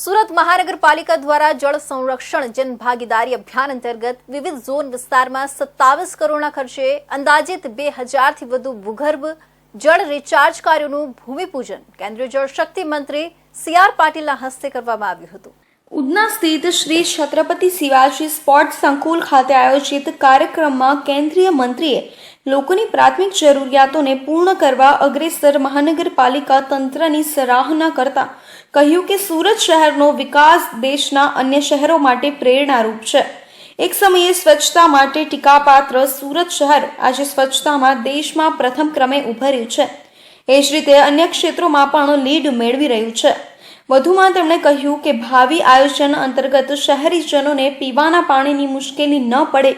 સુરત મહાનગરપાલિકા દ્વારા જળ સંરક્ષણ જન ભાગીદારી અભિયાન અંતર્ગત વિવિધ ઝોન વિસ્તારમાં સત્તાવીસ કરોડના ખર્ચે અંદાજિત બે હજારથી વધુ ભૂગર્ભ જળ રિચાર્જ કાર્યોનું ભૂમિપૂજન કેન્દ્રીય જળશક્તિ મંત્રી સી આર પાટીલના હસ્તે કરવામાં આવ્યું હતું. ઉધના સ્થિત શ્રી છત્રપતિ શિવાજી સ્પોર્ટ્સ સંકુલ ખાતે આયોજિત કાર્યક્રમમાં કેન્દ્રીય મંત્રીએ લોકોની પ્રાથમિક જરૂરિયાતોને પૂર્ણ કરવા અગ્રેસર મહાનગરપાલિકા તંત્રની સરાહના કરતા કહ્યું કે સુરત શહેરનો વિકાસ દેશના અન્ય શહેરો માટે પ્રેરણારૂપ છે. એક સમયે સ્વચ્છતા માટે ટીકાપાત્ર સુરત શહેર આજે સ્વચ્છતામાં દેશમાં પ્રથમ ક્રમે ઉભર્યું છે. એ જ રીતે અન્ય ક્ષેત્રોમાં પણ લીડ મેળવી રહ્યું છે. વધુમાં તેમણે કહ્યું કે ભાવિ આયોજન અંતર્ગત શહેરીજનોને પીવાના પાણીની મુશ્કેલી ન પડે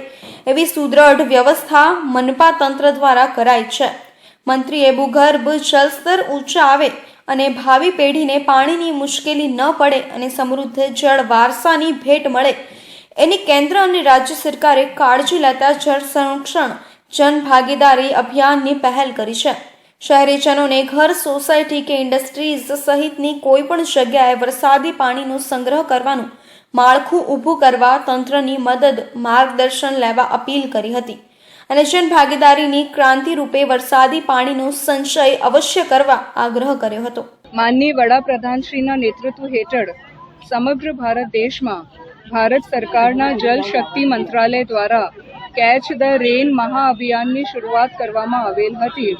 એવી સુદ્રઢ વ્યવસ્થા મનપા તંત્ર દ્વારા કરાઈ છે. મંત્રીએ ભૂગર્ભ જળસ્તર ઊંચા આવે અને ભાવિ પેઢીને પાણીની મુશ્કેલી ન પડે અને સમૃદ્ધ જળ વારસાની ભેટ મળે, એની કેન્દ્ર અને રાજ્ય સરકારે કાળજી લેતા જળ સંરક્ષણ જન ભાગીદારી અભિયાનની પહેલ કરી છે. શહેરીજનોને ઘર, સોસાયટી કે ઇન્ડસ્ટ્રીઝ સહિતની કોઈ પણ જગ્યાએ વરસાદી પાણીનો સંગ્રહ કરવાનું માળખું ઊભું કરવા તંત્રની મદદ, માર્ગદર્શન લેવા અપીલ કરી હતી. અને જન ભાગીદારીની ક્રાંતિ રૂપે વરસાદી પાણીનો સંચય અવશ્ય કરવા આગ્રહ કર્યો હતો. માનની વડાપ્રધાનશ્રીના નેતૃત્વ હેઠળ સમગ્ર ભારત દેશમાં ભારત સરકારના જલ શક્તિ મંત્રાલય દ્વારા કેચ ધ રેન મહાઅભિયાનની શરૂઆત કરવામાં આવેલ હતી.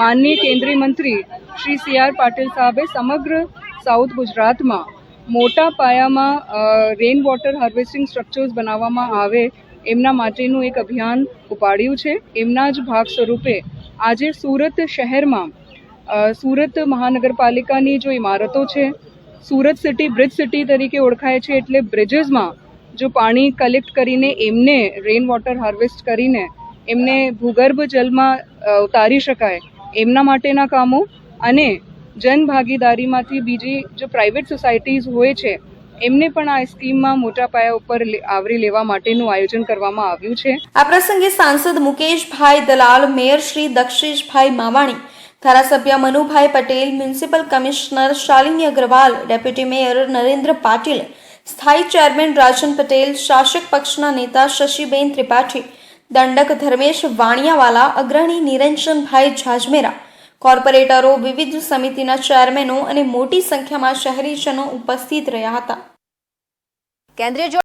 માનનીય કેન્દ્રીય મંત્રી શ્રી સી આર પાટીલ સાહેબે સમગ્ર સાઉથ ગુજરાતમાં મોટા પાયામાં રેન વોટર હાર્વેસ્ટિંગ સ્ટ્રક્ચર્સ બનાવવામાં આવે એમના માટેનું એક અભિયાન ઉપાડ્યું છે. એમના જ ભાગ સ્વરૂપે આજે સુરત શહેરમાં સુરત મહાનગરપાલિકાની જો ઇમારતો છે, સુરત સિટી બ્રિજ સિટી તરીકે ઓળખાય છે એટલે બ્રિજીસમાં જો પાણી કલેક્ટ કરીને એમને રેન વોટર હાર્વેસ્ટ કરીને એમને ભૂગર્ભ જલમાં ઉતારી શકાય એમના માટેના કામો અને જન ભાગીદારીમાંથી બીજી જો પ્રાઇવેટ સોસાયટીઝ હોય છે, એમને પણ આ સ્કીમમાં મોટા પાયા ઉપર આવરી લેવા માટેનું આયોજન કરવામાં આવ્યું છે. આ પ્રસંગે સાંસદ મુકેશભાઈ દલાલ, મેયર શ્રી દક્ષિશભાઈ માવાણી, ધારાસભ્ય Manubhai Patel, municipal commissioner Shalini Agrawal, deputy mayor Narendra Patil સ્થાયી ચેરમેન રાજન પટેલ, શાસક પક્ષના નેતા શશીબેન ત્રિપાઠી, દંડક ધર્મેશ વાણિયાવાલા, અગ્રણી નિરંજનભાઈ જાજમેરા કોર્પોરેટરો, વિવિધ સમિતિના ચેરમેનો અને મોટી સંખ્યામાં શહેરીજનો ઉપસ્થિત રહ્યા હતા. કેન્દ્રીય